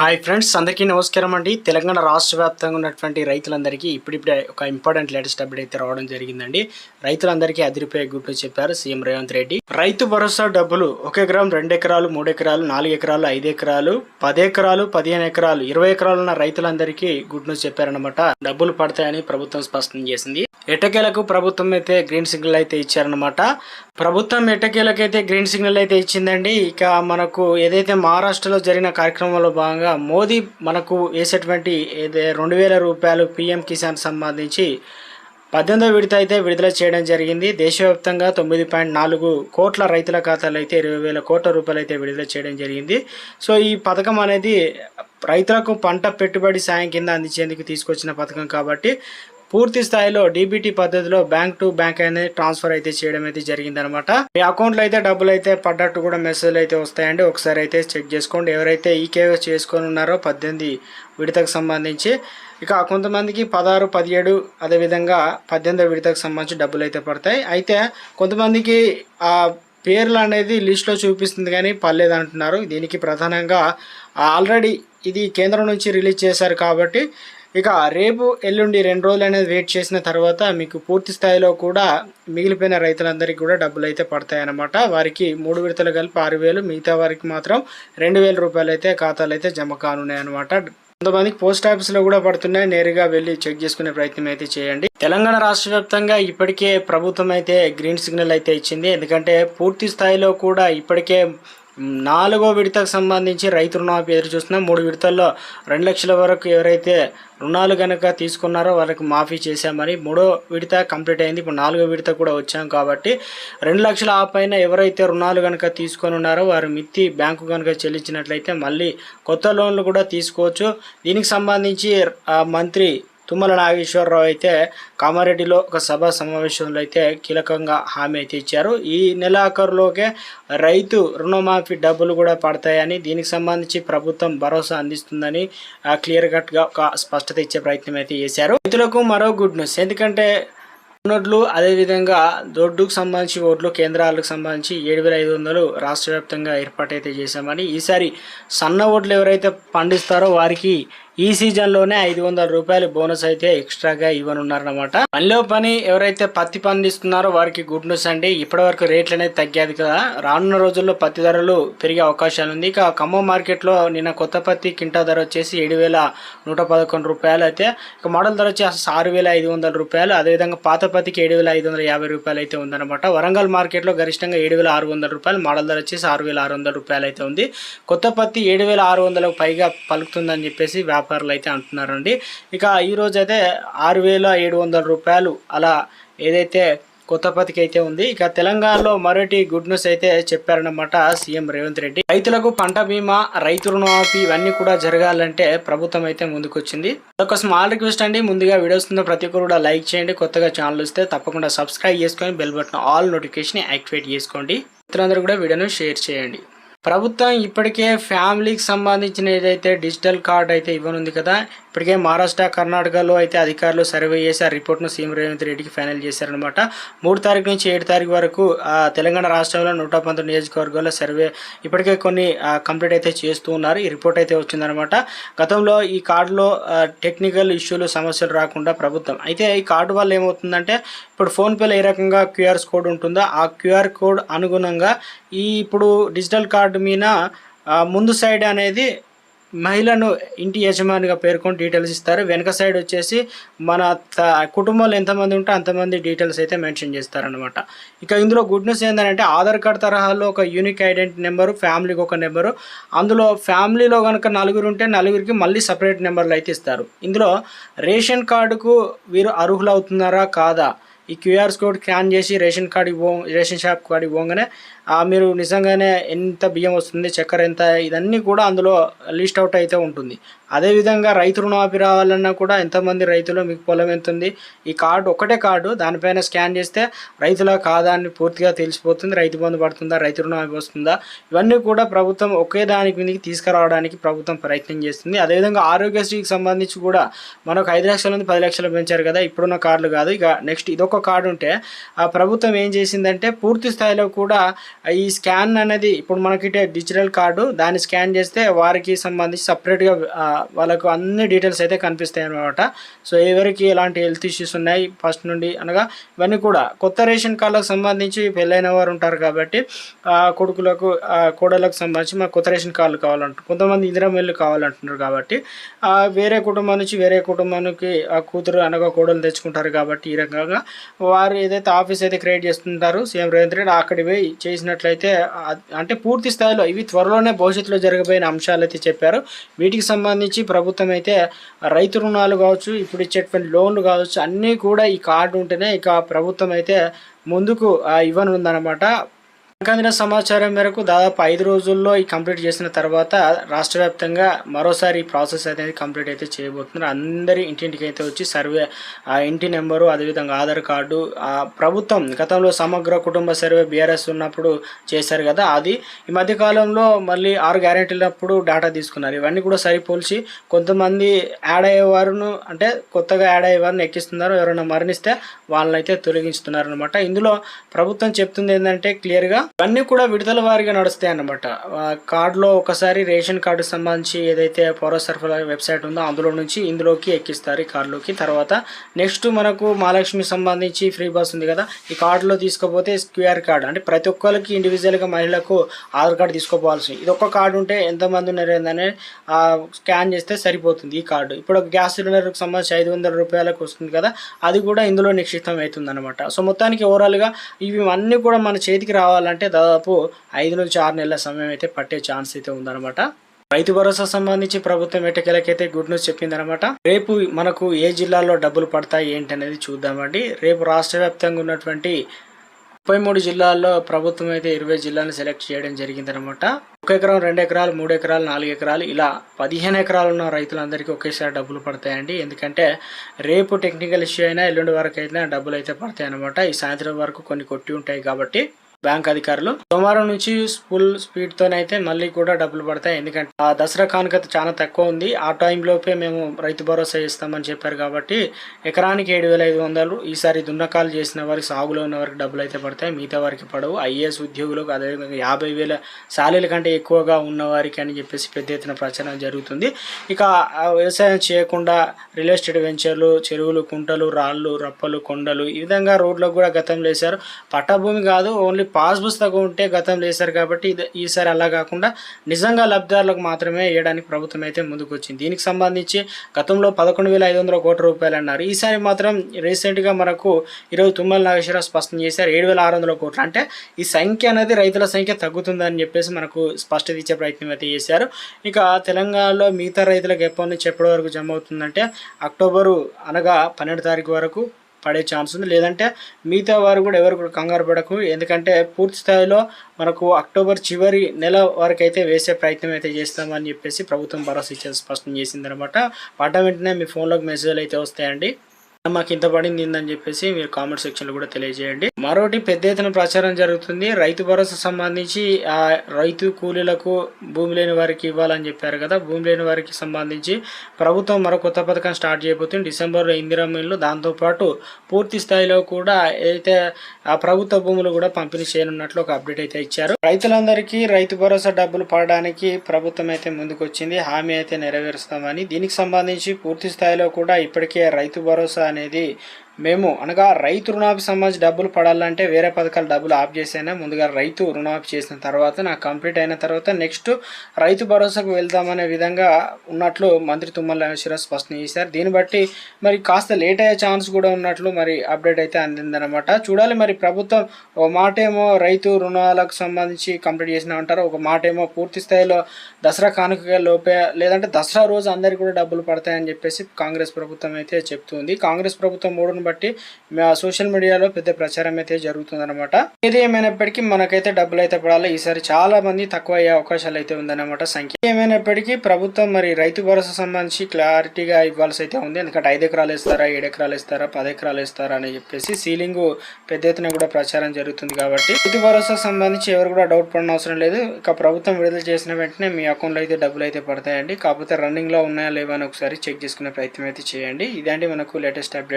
Hi friends అందరికీ నమస్కారం అండి. తెలంగాణ రాష్ట్ర వ్యాప్తంగా ఉన్నటువంటి రైతులందరికీ ఇప్పుడిప్పుడే ఒక ఇంపార్టెంట్ లేటెస్ట్ అప్డేట్ అయితే రావడం జరిగిందండి. రైతులందరికీ అదిరిపోయే గుడ్లు చెప్పారు సీఎం రేవంత్ రెడ్డి. రైతు భరోసా డబ్బులు ఒక ఎకరం రెండు ఎకరాలు మూడు ఎకరాలు నాలుగు ఎకరాలు ఐదు ఎకరాలు పది ఎకరాలు పదిహేను ఎకరాలు ఇరవై ఎకరాలు ఉన్న రైతులందరికీ గుడ్ న్యూస్ చెప్పారనమాట డబ్బులు పడతాయని ప్రభుత్వం స్పష్టం చేసింది. ఎటకేలకు ప్రభుత్వం అయితే గ్రీన్ సిగ్నల్ అయితే ఇచ్చారనమాట ప్రభుత్వం ఎటకేలకైతే గ్రీన్ సిగ్నల్ అయితే ఇచ్చిందండి ఇక మనకు ఏదైతే మహారాష్ట్రలో జరిగిన కార్యక్రమంలో భాగంగా మోదీ మనకు వేసేటువంటి ఏదే రెండు వేల రూపాయలు పిఎం కిసాన్ సంబంధించి పద్దెనిమిదో విడత అయితే విడుదల చేయడం జరిగింది. దేశవ్యాప్తంగా తొమ్మిది పాయింట్ నాలుగు కోట్ల రైతుల ఖాతాలు అయితే ఇరవై వేల కోట్ల రూపాయలు అయితే విడుదల చేయడం జరిగింది. సో ఈ పథకం అనేది రైతులకు పంట పెట్టుబడి సాయం కింద అందించేందుకు తీసుకొచ్చిన పథకం కాబట్టి పూర్తి స్థాయిలో డీబీటీ పద్ధతిలో బ్యాంక్ టు బ్యాంక్ అనేది ట్రాన్స్ఫర్ అయితే చేయడం అయితే జరిగిందనమాట. మీ అకౌంట్లో అయితే డబ్బులు అయితే పడ్డట్టు కూడా మెసేజ్లు అయితే వస్తాయండి. ఒకసారి అయితే చెక్ చేసుకోండి. ఎవరైతే ఈకేవై చేసుకొని ఉన్నారో పద్దెనిమిది విడతకు సంబంధించి ఇక కొంతమందికి పదహారు పదిహేడు అదేవిధంగా పద్దెనిమిది విడతకు సంబంధించి డబ్బులు అయితే పడతాయి. అయితే కొంతమందికి ఆ పేర్లు అనేది లిస్ట్లో చూపిస్తుంది కానీ పర్లేదు అంటున్నారు. దీనికి ప్రధానంగా ఆల్రెడీ ఇది కేంద్రం నుంచి రిలీజ్ చేశారు కాబట్టి ఇక రేపు ఎల్లుండి రెండు రోజులు అనేది వెయిట్ చేసిన తర్వాత మీకు పూర్తి స్థాయిలో కూడా మిగిలిపోయిన రైతులందరికీ కూడా డబ్బులు అయితే పడతాయన్నమాట. వారికి మూడు విడతలు కలిపి ఆరు వేలు మిగతా వారికి మాత్రం రెండు వేల రూపాయలు అయితే ఖాతాలు అయితే జమ కానున్నాయి అనమాట కొంతమందికి పోస్ట్ ఆఫీస్లో కూడా పడుతున్నాయి. నేరుగా వెళ్ళి చెక్ చేసుకునే ప్రయత్నం అయితే చేయండి. తెలంగాణ రాష్ట్ర వ్యాప్తంగా ఇప్పటికే ప్రభుత్వం అయితే గ్రీన్ సిగ్నల్ అయితే ఇచ్చింది. ఎందుకంటే పూర్తి స్థాయిలో కూడా ఇప్పటికే నాలుగో విడతకు సంబంధించి రైతు రుణమాఫీ ఎదురు చూస్తున్నాం మూడు విడతల్లో రెండు లక్షల వరకు ఎవరైతే రుణాలు కనుక తీసుకున్నారో వాళ్ళకి మాఫీ చేశామని మూడో విడత కంప్లీట్ అయింది. ఇప్పుడు నాలుగో విడత కూడా వచ్చాం కాబట్టి రెండు లక్షల ఆ పైన ఎవరైతే రుణాలు కనుక తీసుకొని ఉన్నారో వారు మిత్తి బ్యాంకు కనుక చెల్లించినట్లయితే మళ్ళీ కొత్త లోన్లు కూడా తీసుకోవచ్చు. దీనికి సంబంధించి మంత్రి తుమ్మల నాగేశ్వరరావు అయితే కామారెడ్డిలో ఒక సభ సమావేశంలో అయితే కీలకంగా హామీ అయితే ఇచ్చారు. ఈ నెలాఖరులోకే రైతు రుణమాఫీ డబ్బులు కూడా పడతాయని దీనికి సంబంధించి ప్రభుత్వం భరోసా అందిస్తుందని క్లియర్ కట్గా ఒక స్పష్టత ఇచ్చే ప్రయత్నం అయితే చేశారు. రైతులకు మరో గుడ్ న్యూస్. ఎందుకంటే నోట్లు అదేవిధంగా దొడ్డుకు సంబంధించి ఓట్లు కేంద్రాలకు సంబంధించి ఏడు వేల ఐదు వందలు రాష్ట్ర వ్యాప్తంగా ఏర్పాటైతే చేశామని ఈసారి సన్న ఓట్లు ఎవరైతే పండిస్తారో వారికి ఈ సీజన్లోనే ఐదు వందల రూపాయలు బోనస్ అయితే ఎక్స్ట్రాగా ఇవ్వనున్నారనమాట పనిలో పని ఎవరైతే పత్తి పండిస్తున్నారో వారికి గుడ్ న్యూస్ అండి. ఇప్పటి వరకు రేట్లు అనేది తగ్గాది కదా. రానున్న రోజుల్లో పత్తి ధరలు పెరిగే అవకాశాలు ఉంది. ఇక ఖమ్మం మార్కెట్లో నిన్న కొత్త పత్తి కింటా ధర వచ్చేసి ఏడు వేల నూట పదకొండు రూపాయలు అయితే ఇక మోడల్ ధర వచ్చేసి ఆరు వేల ఐదు వందల రూపాయలు. అదేవిధంగా పాత పత్తికి ఏడు వేల ఐదు వందల యాభై రూపాయలు అయితే ఉందన్నమాట. వరంగల్ మార్కెట్లో గరిష్టంగా ఏడు వేల ఆరు వందల రూపాయలు మోడల్ ధర వచ్చేసి ఆరు వేల ఆరు వందల రూపాయలు అయితే ఉంది. కొత్త పత్తి ఏడు వేల ఆరు వందలకు పైగా పలుకుతుందని చెప్పేసి వ్యాపారం వ్యాపారులు అయితే అంటున్నారండి. ఇక ఈరోజు అయితే ఆరు వేల ఏడు వందల రూపాయలు అలా ఏదైతే కొత్తపతికి అయితే ఉంది ఇక తెలంగాణలో మరొకటి గుడ్ న్యూస్ అయితే చెప్పారన్నమాట సీఎం రేవంత్ రెడ్డి. రైతులకు పంట బీమా రైతు రుణమాఫీ ఇవన్నీ కూడా జరగాలంటే ప్రభుత్వం అయితే ముందుకొచ్చింది. ఒక స్మాల్ రిక్వెస్ట్ అండి. ముందుగా వీడియోస్ ఉన్న ప్రతి ఒక్కరు కూడా లైక్ చేయండి. కొత్తగా ఛానల్ వస్తే తప్పకుండా సబ్స్క్రైబ్ చేసుకొని bell button all notification activate చేసుకోండి. మిత్రులందరూ కూడా వీడియోను షేర్ చేయండి. ప్రభుత్వం ఇప్పటికే ఫ్యామిలీకి సంబంధించిన ఏదైతే డిజిటల్ కార్డ్ అయితే ఇవ్వనుంది కదా ఇప్పటికే మహారాష్ట్ర కర్ణాటకలో అయితే అధికారులు సర్వే చేసి ఆ రిపోర్ట్ను సీఎం రేవంత్ రెడ్డికి ఫైనల్ చేశారనమాట మూడు తారీఖు నుంచి ఏడు తారీఖు వరకు తెలంగాణ రాష్ట్రంలో నూట పంతొమ్మిది నియోజకవర్గాల్లో సర్వే ఇప్పటికే కొన్ని కంప్లీట్ అయితే చేస్తూ ఉన్నారు. ఈ రిపోర్ట్ అయితే వచ్చిందనమాట గతంలో ఈ కార్డులో టెక్నికల్ ఇష్యూలు సమస్యలు రాకుండా ప్రభుత్వం. అయితే ఈ కార్డు వల్ల ఏమవుతుందంటే ఇప్పుడు ఫోన్పేలో ఏ రకంగా క్యూఆర్ కోడ్ ఉంటుందో ఆ క్యూఆర్ కోడ్ అనుగుణంగా ఈ ఇప్పుడు డిజిటల్ కార్డు మీద ముందు సైడ్ అనేది మహిళను ఇంటి యజమానిగా పేర్కొని డీటెయిల్స్ ఇస్తారు. వెనక సైడ్ వచ్చేసి మన త- కుటుంబంలో ఎంతమంది ఉంటే అంతమంది డీటెయిల్స్ అయితే మెన్షన్ చేస్తారనమాట ఇక ఇందులో గుడ్ న్యూస్ ఏంటంటే ఆధార్ కార్డ్ తరహాలో ఒక యూనిక్ ఐడెంటిటీ నెంబరు ఫ్యామిలీకి ఒక నెంబరు అందులో ఫ్యామిలీలో కనుక నలుగురు ఉంటే నలుగురికి మళ్ళీ సపరేట్ నెంబర్లు అయితే ఇస్తారు. ఇందులో రేషన్ కార్డుకు వీరు అర్హులు అవుతున్నారా కాదా? ఈ క్యూఆర్ కోడ్ స్కాన్ చేసి రేషన్ కార్డు పో రేషన్ షాప్ కార్డు పోగానే మీరు నిజంగానే ఎంత బియ్యం వస్తుంది చక్కెర ఎంత ఇదన్నీ కూడా అందులో లిస్ట్ అవుట్ అయితే ఉంటుంది. అదేవిధంగా రైతు రుణమాఫీ రావాలన్నా కూడా ఎంతమంది రైతులు మీకు పొలం ఎంత ఉంది ఈ కార్డు ఒకటే కార్డు దానిపైన స్కాన్ చేస్తే రైతుల కాదా అని పూర్తిగా తెలిసిపోతుంది రైతు బంధు పడుతుందా రైతు రుణమాఫీ వస్తుందా ఇవన్నీ కూడా ప్రభుత్వం ఒకే దానికి మీదకి తీసుకురావడానికి ప్రభుత్వం ప్రయత్నం చేస్తుంది. అదేవిధంగా ఆరోగ్యశ్రీకి సంబంధించి కూడా మనకు ఐదు లక్షల నుండి పది లక్షలు పెంచారు కదా ఇప్పుడున్న కార్డులు కాదు ఇక నెక్స్ట్ ఇదొక కార్డు ఉంటే ఆ ప్రభుత్వం ఏం చేసిందంటే పూర్తి స్థాయిలో కూడా ఈ స్కాన్ అనేది ఇప్పుడు మనకి డిజిటల్ కార్డు దాన్ని స్కాన్ చేస్తే వారికి సంబంధించి సపరేట్గా వాళ్ళకు అన్ని డీటెయిల్స్ అయితే కనిపిస్తాయి అన్నమాట. సో ఎవరికి ఎలాంటి హెల్త్ ఇష్యూస్ ఉన్నాయి ఫస్ట్ నుండి అనగా ఇవన్నీ కూడా కొత్త రేషన్ కార్డులకు సంబంధించి పెళ్ళైన వారు ఉంటారు కాబట్టి కొడుకులకు కోడలకు సంబంధించి మాకు కొత్త రేషన్ కార్డులు కావాలంటారు కొంతమంది ఇందిరా మిల్లు కావాలంటున్నారు కాబట్టి వేరే కుటుంబం నుంచి వేరే కుటుంబానికి ఆ కూతురు అనగా కోడలు తెచ్చుకుంటారు కాబట్టి ఈ రకంగా వారు ఏదైతే ఆఫీస్ అయితే క్రియేట్ చేస్తుంటారో సీఎం రేవంత్ రెడ్డి అక్కడికి పోయి చేసినట్లయితే అంటే పూర్తి స్థాయిలో ఇవి త్వరలోనే భవిష్యత్తులో జరగబోయిన అంశాలు అయితే చెప్పారు. వీటికి సంబంధించి ప్రభుత్వం అయితే రైతు రుణాలు కావచ్చు ఇప్పుడు ఇచ్చేటువంటి లోన్లు కావచ్చు అన్నీ కూడా ఈ కార్డు ఉంటేనే ఇక ప్రభుత్వం అయితే ముందుకు ఇవ్వనుందనమాట అందిన సమాచారం మేరకు దాదాపు ఐదు రోజుల్లో ఈ కంప్లీట్ చేసిన తర్వాత రాష్ట్ర వ్యాప్తంగా మరోసారి ఈ ప్రాసెస్ అనేది కంప్లీట్ అయితే చేయబోతున్నారు. అందరి ఇంటింటికి అయితే వచ్చి సర్వే ఆ ఇంటి నెంబరు అదేవిధంగా ఆధార్ కార్డు ఆ ప్రభుత్వం గతంలో సమగ్ర కుటుంబ సర్వే బీఆర్ఎస్ ఉన్నప్పుడు చేశారు కదా అది ఈ మధ్య కాలంలో మళ్ళీ ఆరు గ్యారెంటీలప్పుడు డేటా తీసుకున్నారు. ఇవన్నీ కూడా సరిపోల్చి కొంతమంది యాడ్ అయ్యేవారును అంటే కొత్తగా యాడ్ అయ్యేవారిని ఎక్కిస్తున్నారు ఎవరైనా మరణిస్తే వాళ్ళని అయితే తొలగించుతున్నారు అనమాట ఇందులో ప్రభుత్వం చెప్తుంది ఏంటంటే క్లియర్గా ఇవన్నీ కూడా విడుదల వారిగా నడుస్తాయి అన్నమాట. కార్డులో ఒకసారి రేషన్ కార్డు సంబంధించి ఏదైతే పౌర సరఫరా వెబ్సైట్ ఉందో అందులో నుంచి ఇందులోకి ఎక్కిస్తారు ఈ కార్డులోకి. తర్వాత నెక్స్ట్ మనకు మహాలక్ష్మి సంబంధించి ఫ్రీ బస్ ఉంది కదా ఈ కార్డులో తీసుకోపోతే క్యూఆర్ కార్డు. అంటే ప్రతి ఒక్కరికి ఇండివిజువల్గా మహిళలకు ఆధార్ కార్డు తీసుకోపోవాల్సి ఇది ఒక్క కార్డు ఉంటే ఎంతమంది ఉన్నారు ఏందని స్కాన్ చేస్తే సరిపోతుంది ఈ కార్డు. ఇప్పుడు గ్యాస్ సిలిండర్కి సంబంధించి ఐదు వందల రూపాయలకు వస్తుంది కదా అది కూడా ఇందులో నిక్షిప్తం అవుతుంది అనమాట సో మొత్తానికి ఓవరాల్గా ఇవి అన్నీ కూడా మన చేతికి రావాలంటే దాదాపు ఐదు నుంచి ఆరు నెలల సమయం అయితే పట్టే ఛాన్స్ అయితే ఉందన్నమాట. రైతు భరోసా సంబంధించి ప్రభుత్వం ఎటకెలకైతే గుడ్ న్యూస్ చెప్పిందనమాట రేపు మనకు ఏ జిల్లాలో డబ్బులు పడతాయి ఏంటి అనేది చూద్దామండి. రేపు రాష్ట్ర వ్యాప్తంగా ఉన్నటువంటి ముప్పై మూడు జిల్లాల్లో ప్రభుత్వం అయితే ఇరవై జిల్లాలను సెలెక్ట్ చేయడం జరిగిందనమాట ఒక ఎకరం రెండు ఎకరాలు మూడు ఎకరాలు నాలుగు ఎకరాలు ఇలా పదిహేను ఎకరాలు ఉన్న రైతులందరికీ ఒకేసారి డబ్బులు పడతాయండి. ఎందుకంటే రేపు టెక్నికల్ ఇష్యూ అయినా ఎల్లుండి వరకు అయినా డబ్బులు అయితే పడతాయి అనమాట ఈ సాయంత్రం వరకు కొన్ని కొట్టి ఉంటాయి కాబట్టి బ్యాంక్ అధికారులు. సోమవారం నుంచి ఫుల్ స్పీడ్ తోనైతే మళ్ళీ కూడా డబ్బులు పడతాయి. ఎందుకంటే ఆ దసరా కానుకత చాలా తక్కువ ఉంది. ఆ టైం లోపే మేము రైతు భరోసా ఇస్తామని చెప్పారు కాబట్టి ఎకరానికి ఏడు వేల ఐదు వందలు ఈసారి దున్నకాలు చేసిన వారికి సాగులో ఉన్న వారికి డబ్బులు అయితే పడతాయి. మిగతా వారికి పడవు. ఐఏఎస్ ఉద్యోగులకు అదేవిధంగా యాభై వేల శాలరీల కంటే ఎక్కువగా ఉన్న వారికి అని చెప్పేసి పెద్ద ఎత్తున ప్రచారం జరుగుతుంది. ఇక వ్యవసాయం చేయకుండా రియల్ ఎస్టేట్ వెంచర్లు చెరువులు కుంటలు రాళ్ళు రప్పలు కొండలు ఈ విధంగా రోడ్లకు కూడా గతంలో వేశారు. పట్టభూమి కాదు ఓన్లీ పాస్ పుస్తకం ఉంటే గతంలో వేశారు కాబట్టి ఇది ఈసారి అలా కాకుండా నిజంగా లబ్ధిదారులకు మాత్రమే వేయడానికి ప్రభుత్వం అయితే ముందుకు వచ్చింది దీనికి సంబంధించి గతంలో పదకొండు వేల ఐదు వందల కోట్ల రూపాయలు అన్నారు. ఈసారి మాత్రం రీసెంట్గా మనకు ఈరోజు తుమ్మల నాగేశ్వరరావు స్పష్టం చేశారు. ఏడు వేల ఆరు వందల కోట్లు అంటే ఈ సంఖ్య అనేది రైతుల సంఖ్య తగ్గుతుందని చెప్పేసి మనకు స్పష్టత ఇచ్చే ప్రయత్నం అయితే చేశారు. ఇక తెలంగాణలో మిగతా రైతులకు ఎప్పటి నుంచి ఎప్పటి వరకు జమ అవుతుందంటే అక్టోబరు అనగా పన్నెండు తారీఖు వరకు పడే ఛాన్స్ ఉంది. లేదంటే మిగతా వారు కూడా ఎవరు కూడా కంగారు పడకు. ఎందుకంటే పూర్తి స్థాయిలో మనకు అక్టోబర్ చివరి నెల వరకు అయితే వేసే ప్రయత్నం అయితే చేస్తామని చెప్పేసి ప్రభుత్వం భరోసా ఇచ్చే స్పష్టం చేసిందనమాట. పడ్డ వెంటనే మీ ఫోన్లోకి మెసేజ్లు అయితే వస్తాయండి. మాకు ఇంత పడింది అని చెప్పేసి మీరు కామెంట్ సెక్షన్లో కూడా తెలియజేయండి. మరోటి పెద్ద ఎత్తున ప్రచారం జరుగుతుంది. రైతు భరోసా సంబంధించి ఆ రైతు కూలీలకు భూమి లేని వారికి ఇవ్వాలని చెప్పారు కదా. భూమి లేని వారికి సంబంధించి ప్రభుత్వం మరో కొత్త పథకం స్టార్ట్ చేయబోతుంది. డిసెంబర్లో ఇందిరా మిల్లు దాంతోపాటు పూర్తి స్థాయిలో కూడా ఏదైతే ఆ ప్రభుత్వ భూములు కూడా పంపిణీ చేయనున్నట్లు ఒక అప్డేట్ అయితే ఇచ్చారు. రైతులందరికీ రైతు భరోసా డబ్బులు పడడానికి ప్రభుత్వం అయితే ముందుకు వచ్చింది హామీ అయితే నెరవేరుస్తామని. దీనికి సంబంధించి పూర్తి స్థాయిలో కూడా ఇప్పటికే రైతు భరోసా అనేది మేము అనగా రైతు రుణాపి సంబంధించి డబ్బులు పడాలంటే వేరే పథకాలు డబ్బులు ఆఫ్ చేసైనా ముందుగా రైతు రుణాపి చేసిన తర్వాత నాకు కంప్లీట్ అయిన తర్వాత నెక్స్ట్ రైతు భరోసాకు వెళ్దామనే విధంగా ఉన్నట్లు మంత్రి తుమ్మల నాగేశ్వరరావు స్పష్టం చేశారు. దీన్ని బట్టి మరి కాస్త లేట్ అయ్యే ఛాన్స్ కూడా ఉన్నట్లు మరి అప్డేట్ అయితే అందిందనమాట చూడాలి మరి ప్రభుత్వం ఒక మాట ఏమో రైతు రుణాలకు సంబంధించి కంప్లీట్ చేసినామంటారు ఒక మాట ఏమో పూర్తి స్థాయిలో దసరా కానుక లోపే లేదంటే దసరా రోజు అందరికీ కూడా డబ్బులు పడతాయని చెప్పేసి కాంగ్రెస్ ప్రభుత్వం అయితే చెప్తుంది. కాంగ్రెస్ ప్రభుత్వం మూడును కాబట్టి మా సోషల్ మీడియాలో పెద్ద ప్రచారం అయితే జరుగుతుందన్నమాట. ఏది ఏమైనప్పటికీ మనకైతే డబ్బులు అయితే పడాలి. ఈసారి చాలా మంది తక్కువ అయ్యే అవకాశాలు అయితే ఉందన్నమాట సంఖ్య. ఏమైనప్పటికీ ప్రభుత్వం మరి రైతు భరోసా సంబంధించి క్లారిటీగా ఇవ్వాల్సి అయితే ఉంది. ఎందుకంటే ఐదు ఎకరాలు ఇస్తారా ఏడు ఎకరాలు ఇస్తారా పది ఎకరాలు ఇస్తారా అని చెప్పేసి సీలింగ్ పెద్ద ఎత్తున కూడా ప్రచారం జరుగుతుంది కాబట్టి రైతు భరోసా సంబంధించి ఎవరు కూడా డౌట్ పడిన అవసరం లేదు. ఇక ప్రభుత్వం విడుదల చేసిన వెంటనే మీ అకౌంట్లో అయితే డబ్బులు అయితే పడతాయండి. కాకపోతే రన్నింగ్లో ఉన్నాయా లేవా అని ఒకసారి చెక్ చేసుకునే ప్రయత్నం అయితే చేయండి. ఇదండి మనకు లేటెస్ట్ అప్డేట్.